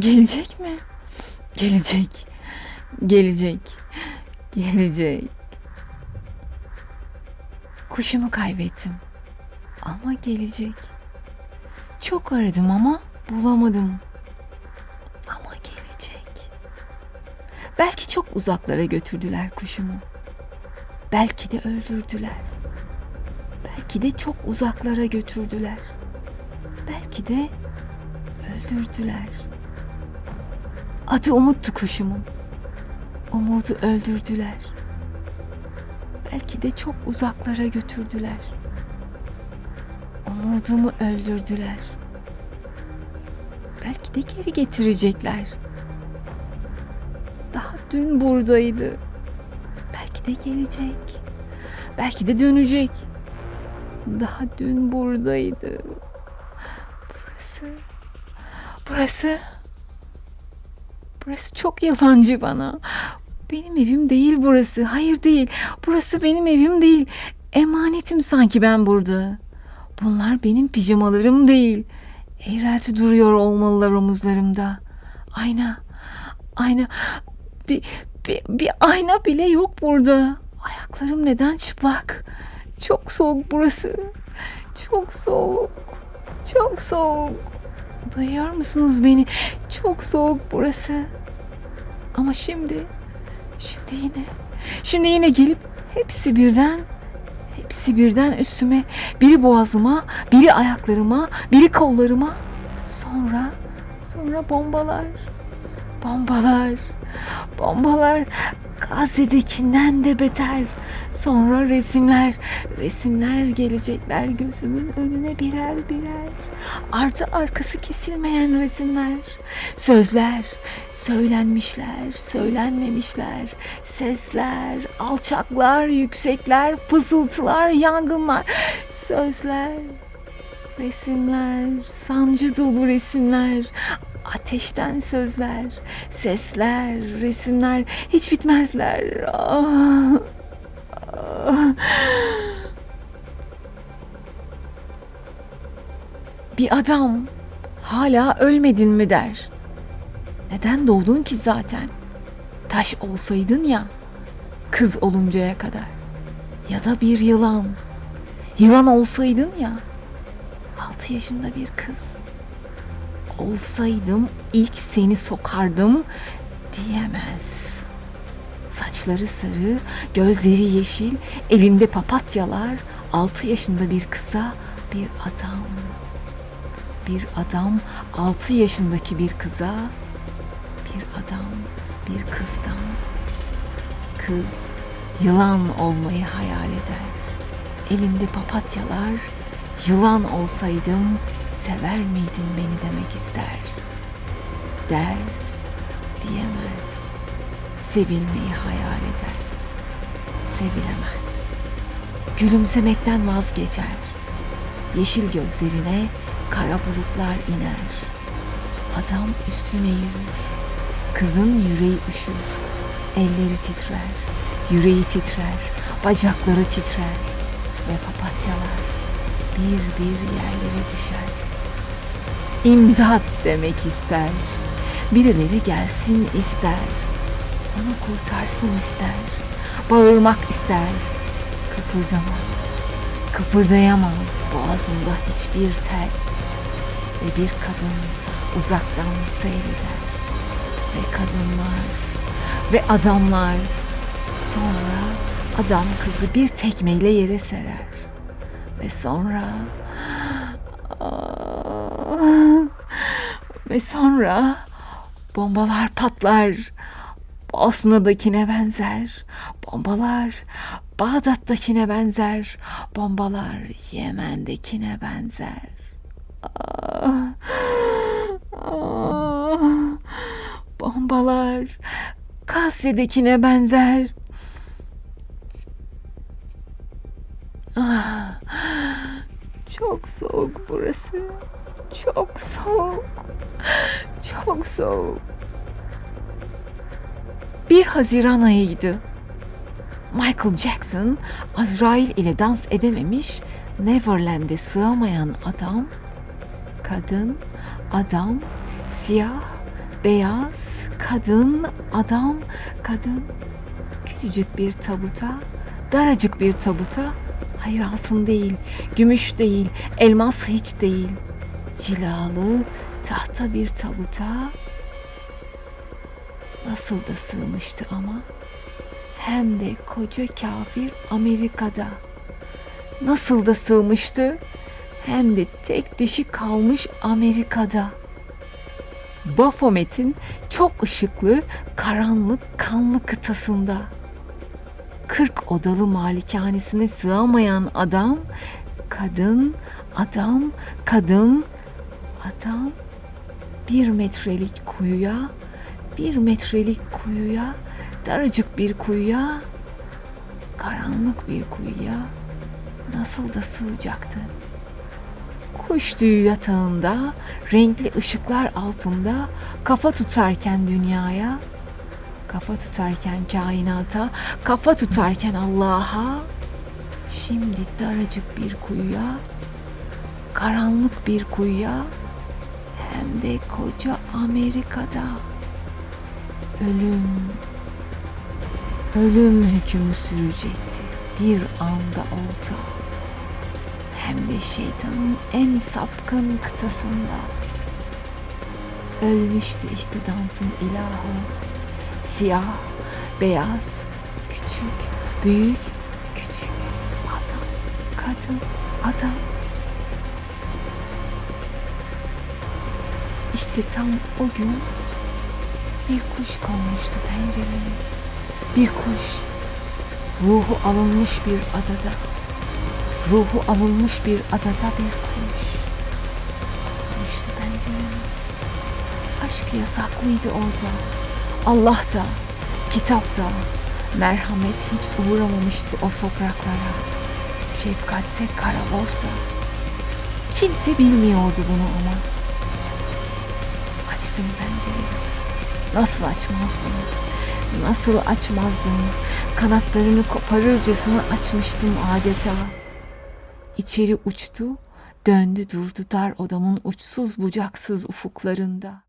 Gelecek mi? Gelecek. Gelecek. Gelecek. Kuşumu kaybettim. Ama gelecek. Çok aradım ama bulamadım. Ama gelecek. Belki çok uzaklara götürdüler kuşumu. Belki de öldürdüler. Belki de çok uzaklara götürdüler. Belki de öldürdüler. Adı Umut'tu kuşumun. Umut'u öldürdüler. Belki de çok uzaklara götürdüler. Umudumu öldürdüler. Belki de geri getirecekler. Daha dün buradaydı. Belki de gelecek. Belki de dönecek. Daha dün buradaydı. Burası. Burası. Burası çok yabancı bana. Benim evim değil burası. Hayır değil. Burası benim evim değil. Emanetim sanki ben burada. Bunlar benim pijamalarım değil. Eğrelti duruyor olmalılar omuzlarımda. Ayna. Ayna. Bir, bir, bir ayna bile yok burada. Ayaklarım neden çıplak? Çok soğuk burası. Çok soğuk. Çok soğuk. Duyuyor musunuz beni? Çok soğuk burası. Ama şimdi, şimdi yine, şimdi yine gelip hepsi birden, hepsi birden üstüme, biri boğazıma, biri ayaklarıma, biri kollarıma, sonra, sonra bombalar, bombalar, bombalar, Gazze'dekinden de beter. Sonra resimler, resimler gelecekler gözümün önüne birer birer. Ardı arkası kesilmeyen resimler. Sözler, söylenmişler, söylenmemişler. Sesler, alçaklar, yüksekler, fısıltılar, yangınlar. Sözler, resimler, sancı dolu resimler. Ateşten sözler, sesler, resimler hiç bitmezler. Ah, ah. Bir adam hala ölmedin mi der. Neden doğdun ki zaten? Taş olsaydın ya, kız oluncaya kadar. Ya da bir yılan. Yılan olsaydın ya, altı yaşında bir kız olsaydım ilk seni sokardım diyemez. Saçları sarı, gözleri yeşil, elinde papatyalar, altı yaşında bir kıza bir adam. Bir adam altı yaşındaki bir kıza, bir adam bir kızdan. Kız yılan olmayı hayal eder. Elinde papatyalar, yılan olsaydım sever miydin beni demek ister. Der, diyemez. Sevilmeyi hayal eder. Sevilemez. Gülümsemekten vazgeçer. Yeşil gözlerine kara bulutlar iner. Adam üstüne yürür. Kızın yüreği üşür. Elleri titrer. Yüreği titrer. Bacakları titrer. Ve papatyalar bir bir yerlere düşer. İmdat demek ister. Birileri gelsin ister. Onu kurtarsın ister. Bağırmak ister. Kıpırdamaz. Kıpırdayamaz boğazında hiçbir tel. Ve bir kadın uzaktan seyreder. Ve kadınlar ve adamlar sonra adam kızı bir tekmeyle yere serer. Ve sonra ve sonra bombalar patlar. Bosna'dakine benzer. Bombalar Bağdat'takine benzer. Bombalar Yemen'dekine benzer. Ah, ah, bombalar Gazze'dekine benzer. Ah, çok soğuk burası. Çok soğuk. Çok soğuk. Bir Haziran ayıydı. Michael Jackson Azrail ile dans edememiş, Neverland'e sığamayan adam, kadın, adam, siyah beyaz, kadın, adam, kadın. Küçücük bir tabuta, daracık bir tabuta. Hayır altın değil, gümüş değil, elmas hiç değil. Cilalı, tahta bir tabuta. Nasıl da sığmıştı ama. Hem de koca kafir Amerika'da. Nasıl da sığmıştı. Hem de tek dişi kalmış Amerika'da. Baphomet'in çok ışıklı, karanlık, kanlı kıtasında. Kırk odalı malikanesine sığamayan adam, kadın, adam, kadın, adam bir metrelik kuyuya, bir metrelik kuyuya, daracık bir kuyuya, karanlık bir kuyuya nasıl da sığacaktı? Kuş tüyü yatağında, renkli ışıklar altında kafa tutarken dünyaya, kafa tutarken kainata, kafa tutarken Allah'a, şimdi daracık bir kuyuya, karanlık bir kuyuya, hem de koca Amerika'da ölüm, ölüm hükmü sürecekti bir anda olsa hem de şeytanın en sapkın kıtasında. Ölmüştü işte dansın ilahı. Siyah, beyaz, küçük, büyük, küçük, adam, kadın, adam. İşte tam o gün bir kuş konmuştu pencereme. Bir kuş, ruhu alınmış bir adada. Ruhu alınmış bir adada bir kuş. Düştü pencereme. Aşk yasaklıydı orada. Allah da, kitap da, merhamet hiç uğramamıştı o topraklara. Şefkatse kara borsa. Kimse bilmiyordu bunu ama. Açtım pencereyi. Nasıl açmazdım? Nasıl açmazdım? Kanatlarını koparırcasına açmıştım adeta. İçeri uçtu, döndü durdu dar odamın uçsuz bucaksız ufuklarında.